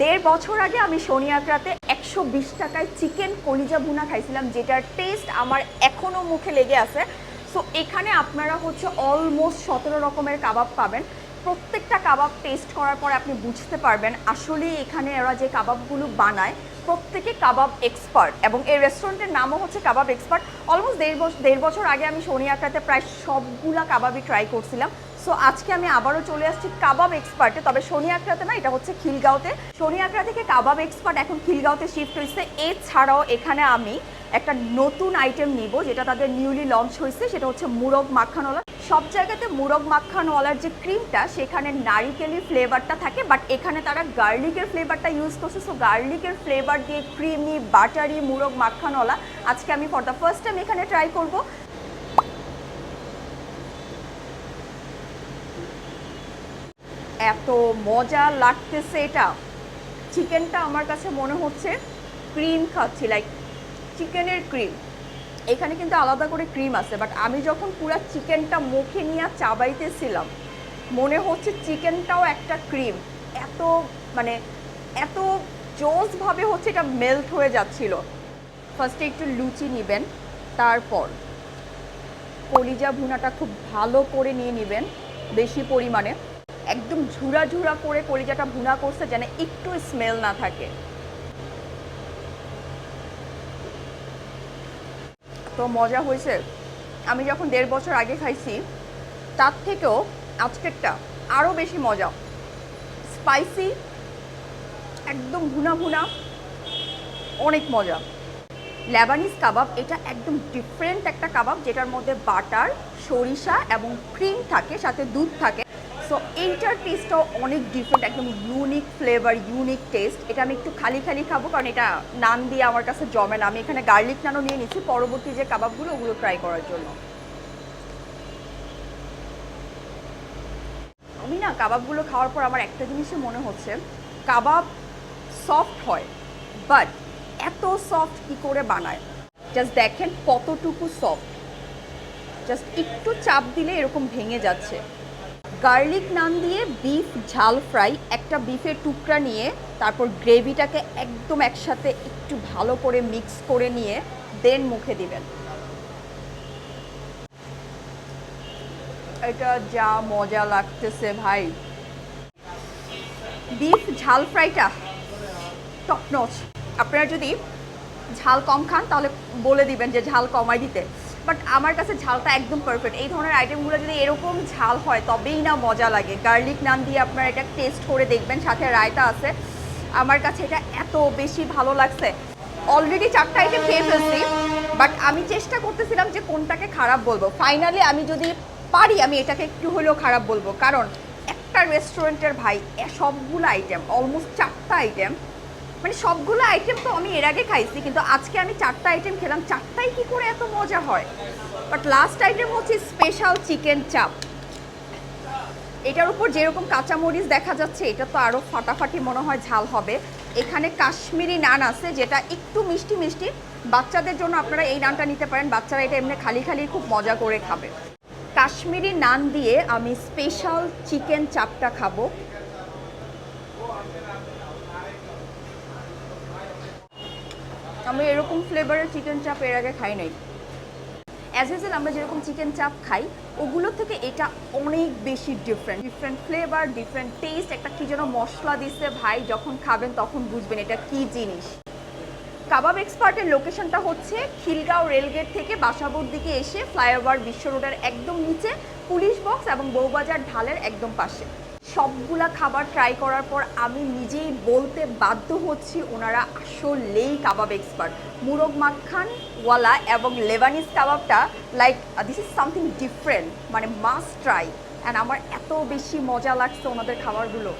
দেড় বছর আগে আমি শনি শনিয়াকড়াতে একশো বিশ টাকায় চিকেন কলিজা ভুনা খাইছিলাম, যেটার টেস্ট আমার এখনও মুখে লেগে আছে। সো এখানে আপনারা হচ্ছে অলমোস্ট সতেরো রকমের কাবাব পাবেন। প্রত্যেকটা কাবাব টেস্ট করার পর আপনি বুঝতে পারবেন আসলে এখানে এরা যে কাবাবগুলো বানায়, প্রত্যেকে কাবাব এক্সপার্ট এবং এই রেস্টুরেন্টের নামও হচ্ছে কাবাব এক্সপার্ট অলমোস্ট দেড় বছর দেড় বছর আগে আমি শনি শনিয়াকড়াতে প্রায় সবগুলা কাবাবই ট্রাই করছিলাম। সো আজকে আমি আবারও চলে আসছি কাবাব এক্সপার্টে তবে শনি আকড়াতে না, এটা হচ্ছে খিলগাঁওতে। শনি আকড়া থেকে কাবাব এক্সপার্ট এখন খিলগাঁওতে শিফট হয়েছে। এছাড়াও এখানে আমি একটা নতুন আইটেম নিব, যেটা তাদের নিউলি লঞ্চ হয়েছে। সেটা হচ্ছে মুরগ মাখানওয়ালা সব জায়গাতে মুরগ মাখানওয়ালার যে ক্রিমটা সেখানে নারিকেলি ফ্লেভারটা থাকে বাট এখানে তারা গার্লিকের ফ্লেভারটা ইউজ করছে। সো গার্লিকের ফ্লেভার দিয়ে ক্রিমি বাটারি মুরগ মাখানওয়ালা আজকে আমি ফর দ্য ফার্স্ট টাইম এখানে ট্রাই করব। এত মজা লাগতেছে এটা। চিকেনটা আমার কাছে মনে হচ্ছে ক্রিম খাচ্ছি লাইক চিকেনের ক্রিম। এখানে কিন্তু আলাদা করে ক্রিম আছে বাট আমি যখন পুরো চিকেনটা মুখে নিয়ে চাবাইতেছিলাম, মনে হচ্ছে চিকেনটাও একটা ক্রিম। এত মানে এত জোসভাবে হচ্ছে এটা মেল্ট হয়ে যাচ্ছিল। ফার্স্টে একটু লুচি নেবেন, তারপর কলিজা ভুনাটা খুব ভালো করে নিয়ে নেবেন, বেশি পরিমাণে। একদম ঝুরা ঝুরা করে কলিজাটা ভুনা করছে যেন একটু স্মেল না থাকে। তো মজা হয়েছে। আমি যখন দেড় বছর আগে খাইছি, তার থেকেও আজকেরটা আরও বেশি মজা। স্পাইসি একদম ভুনা ভুনা, অনেক মজা। লেবানিজ কাবাব এটা একদম ডিফারেন্ট একটা কাবাব যেটার মধ্যে বাটার সরিষা এবং ক্রিম থাকে, সাথে দুধ থাকে। সো এইটার টেস্টটাও অনেক ডিফারেন্ট একদম ইউনিক ফ্লেভার ইউনিক টেস্ট এটা আমি একটু খালি খালি খাব, কারণ এটা নান দিয়ে আমার কাছে জমে না। আমি এখানে গার্লিক নানও নিয়ে নিচ্ছি পরবর্তী যে কাবাবগুলো, ওগুলো ট্রাই করার জন্য। আমি না কাবাবগুলো খাওয়ার পর আমার একটা জিনিসই মনে হচ্ছে, কাবাব সফট হয় বাট এত সফট কি করে বানায়? জাস্ট দেখেন কতটুকু সফট জাস্ট একটু চাপ দিলে এরকম ভেঙে যাচ্ছে। গার্লিক নান দিয়ে বিফ ঝাল ফ্রাই একটা বিফের টুকরা নিয়ে তারপর গ্রেভিটাকে একদম একসাথে একটু ভালো করে মিক্স করে নিয়ে দেন মুখে দিবেন। এটা যা মজা লাগতেছে ভাই। বিফ ঝাল ফ্রাইটা টপ আপনারা যদি ঝাল কম খান তাহলে বলে দিবেন যে ঝাল কমাই দিতে। বাট আমার কাছে ঝালটা একদম পারফেক্ট এই ধরনের আইটেমগুলো যদি এরকম ঝাল হয়, তবেই না মজা লাগে। গার্লিক নান দিয়ে আপনারা এটা টেস্ট করে দেখবেন, সাথে রায়তা আছে। আমার কাছে এটা এত বেশি ভালো লাগছে। অলরেডি চারটা আইটেম খেয়ে ফেলছি বাট আমি চেষ্টা করতেছিলাম যে কোনটাকে খারাপ বলব। ফাইনালি আমি যদি পারি, আমি এটাকে একটু হলেও খারাপ বলব। কারণ একটা রেস্টুরেন্টের ভাই সবগুলো আইটেম অলমোস্ট চারটা আইটেম মানে সবগুলো আইটেম তো আমি এর আগে খাইছি, কিন্তু আজকে আমি চারটা আইটেম খেলাম। চারটাই কি করে এত মজা হয়? বাট লাস্ট আইটেম হচ্ছে স্পেশাল চিকেন চাপ এটার উপর যেরকম কাঁচামরিচ দেখা যাচ্ছে, এটা তো আরও ফাটাফাটি মনে হয় ঝাল হবে। এখানে কাশ্মীরি নান আছে, যেটা একটু মিষ্টি মিষ্টি। বাচ্চাদের জন্য আপনারা এই নানটা নিতে পারেন, বাচ্চারা এটা এমনি খালি খালি খুব মজা করে খাবে। কাশ্মীরি নান দিয়ে আমি স্পেশাল চিকেন চাপটা খাব। আমি এরকম ফ্লেভারের চিকেন চাপ এর আগে খাই নাই। অ্যাজ ইউজুয়াল আমরা যেরকম চিকেন চাপ খাই, ওগুলো থেকে এটা অনেক বেশি different different flavour different taste একটা কি যেন মশলা দিচ্ছে ভাই, যখন খাবেন তখন বুঝবেন এটা কি জিনিস। কাবাব এক্সপার্টের লোকেশনটা হচ্ছে খিলগাঁও রেলগেট থেকে বাসাবোর দিকে এসে ফ্লাইওভার বিশ্ব রোডের একদম নিচে পুলিশ বক্স এবং বউবাজার ঢালের একদম পাশে। সবগুলা খাবার ট্রাই করার পর আমি নিজেই বলতে বাধ্য হচ্ছি ওনারা আসলেই কাবাব এক্সপার্ট মুরগ মাখান ওয়ালা এবং লেবানিজ কাবাবটা like this is something different মানে মাস্ট ট্রাই অ্যান্ড আমার এত বেশি মজা লাগছে ওনাদের খাবারগুলো।